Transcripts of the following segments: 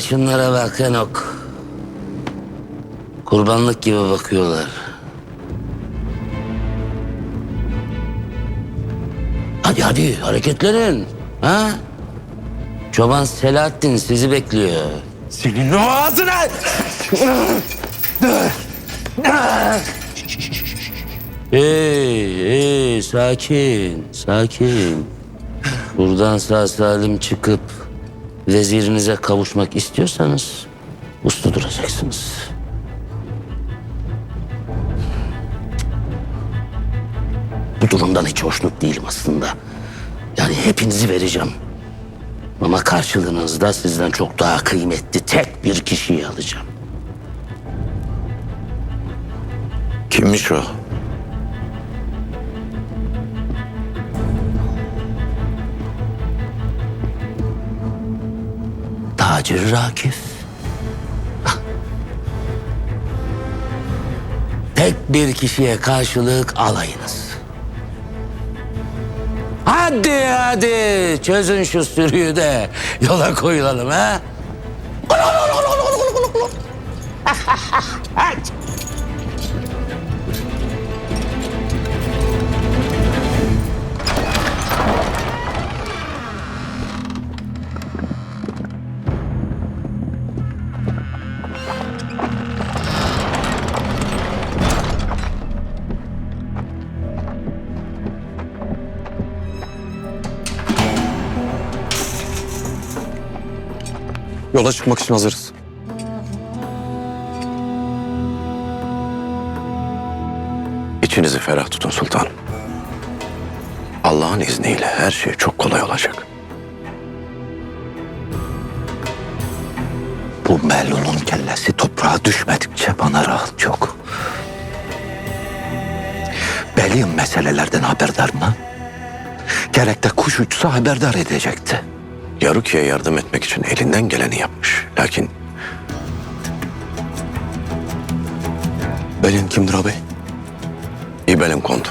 şunlara bak Enok. Kurbanlık gibi bakıyorlar. Hadi hadi hareketlenin. Ha? Çoban Selahattin sizi bekliyor. Senin o ağzına! Hey, hey, sakin, sakin. Buradan sağ salim çıkıp vezirinize kavuşmak istiyorsanız uslu duracaksınız. Bu durumdan hiç hoşnut değilim aslında. Yani hepinizi vereceğim. Ama karşılığınızda sizden çok daha kıymetli tek bir kişiyi alacağım. Kimmiş o? Tacir Rakif. Hah. Tek bir kişiye karşılık alayınız. Hadi hadi çözün şu sürüyü de yola koyulalım ha. Yola çıkmak için hazırız. İçinizi ferah tutun sultanım. Allah'ın izniyle her şey çok kolay olacak. Bu melunun kellesi toprağa düşmedikçe bana rahat yok. Beliyim meselelerden haberdar mı? Gerek de kuş uçsa haberdar edecekti. Yaruki'ye yardım etmek için elinden geleni yapmış. Lakin... Belin kimdir ağabey? İbel'in kondu.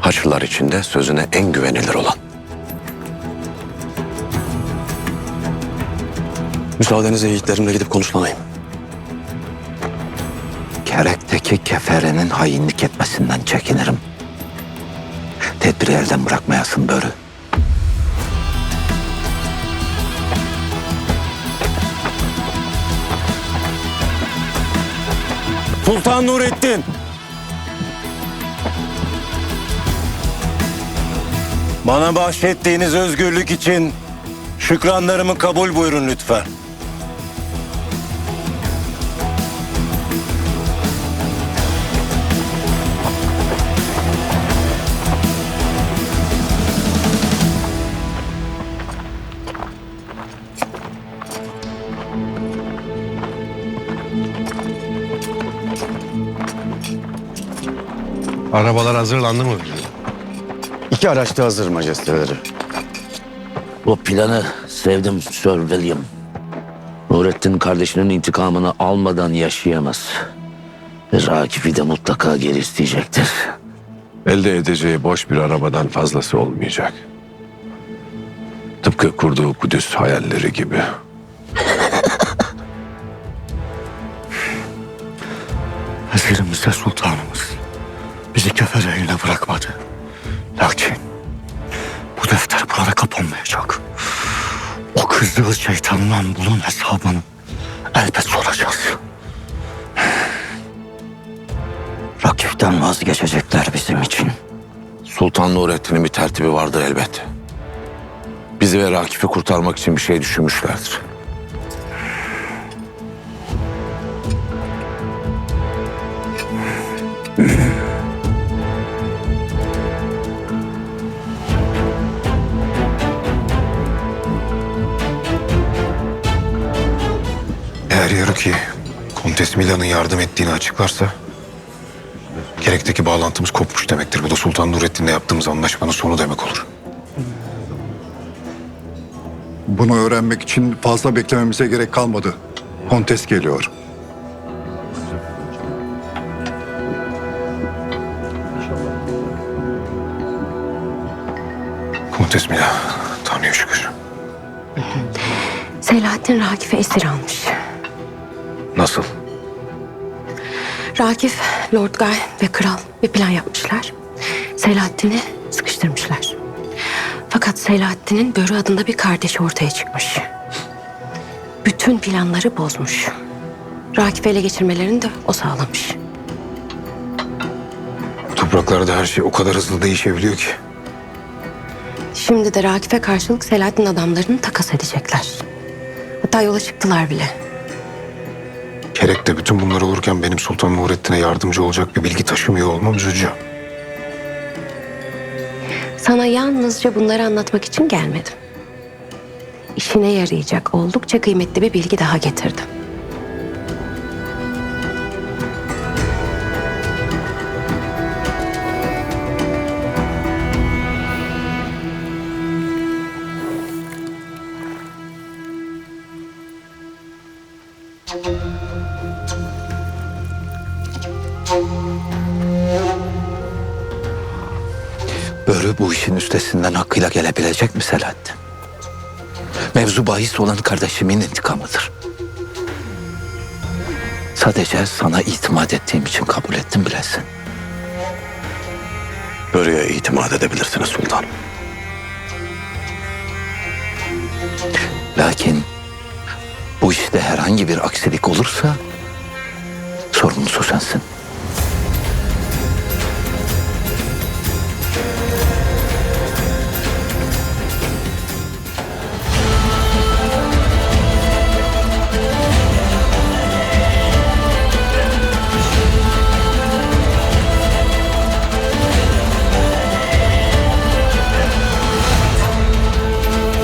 Haçlılar içinde sözüne en güvenilir olan. Müsaadenizle yiğitlerimle gidip konuşlanayım. Gerekteki keferenin hainlik etmesinden çekinirim. Tedbiri elden bırakmayasın börü. Sultan Nurettin! Bana bahşettiğiniz özgürlük için şükranlarımı kabul buyurun lütfen. Arabalar hazırlandı mı? İki araçta hazır majesteleri. Bu planı sevdim Sir William. Nurettin kardeşinin intikamını almadan yaşayamaz. Ve Rakip'i de mutlaka geri isteyecektir. Elde edeceği boş bir arabadan fazlası olmayacak. Tıpkı kurduğu Kudüs hayalleri gibi. De sultanımız. Bizi kefer eline bırakmadı. Lakin bu defter burada kapanmayacak. O kızdığı şeytanla bunun hesabını elbet soracağız. Rakipten vazgeçecekler bizim için. Sultan Nurettin'in bir tertibi vardır elbet. Bizi ve Rakif'i kurtarmak için bir şey düşünmüşlerdir. Eğer Yaruki Kontes Milan'ın yardım ettiğini açıklarsa gerekteki bağlantımız kopmuş demektir. Bu da Sultan Nurettin'le yaptığımız anlaşmanın sonu demek olur. Bunu öğrenmek için fazla beklememize gerek kalmadı. Kontes geliyor. Kontes Milan, Tanrı'ya şükür. Selahattin Rakif'i esir almış. Nasıl? Rakif, Lord Guy ve kral bir plan yapmışlar. Selahattin'i sıkıştırmışlar. Fakat Selahattin'in Börü adında bir kardeşi ortaya çıkmış. Bütün planları bozmuş. Rakif'i ele geçirmelerini de o sağlamış. Bu topraklarda her şey o kadar hızlı değişebiliyor ki. Şimdi de Rakif'e karşılık Selahattin adamlarını takas edecekler. Hatta yola çıktılar bile. Kerek'te bütün bunlar olurken benim Sultan Nurettin'e yardımcı olacak bir bilgi taşımıyor olmam üzücü. Sana yalnızca bunları anlatmak için gelmedim. İşine yarayacak oldukça kıymetli bir bilgi daha getirdim. Börü bu işin üstesinden hakkıyla gelebilecek mi Selahattin? Mevzu bahis olan kardeşimin intikamıdır. Sadece sana itimat ettiğim için kabul ettim bilesin. Börü'ye itimat edebilirsiniz sultanım. Lakin bu işte herhangi bir aksilik olursa sorumlusu sensin.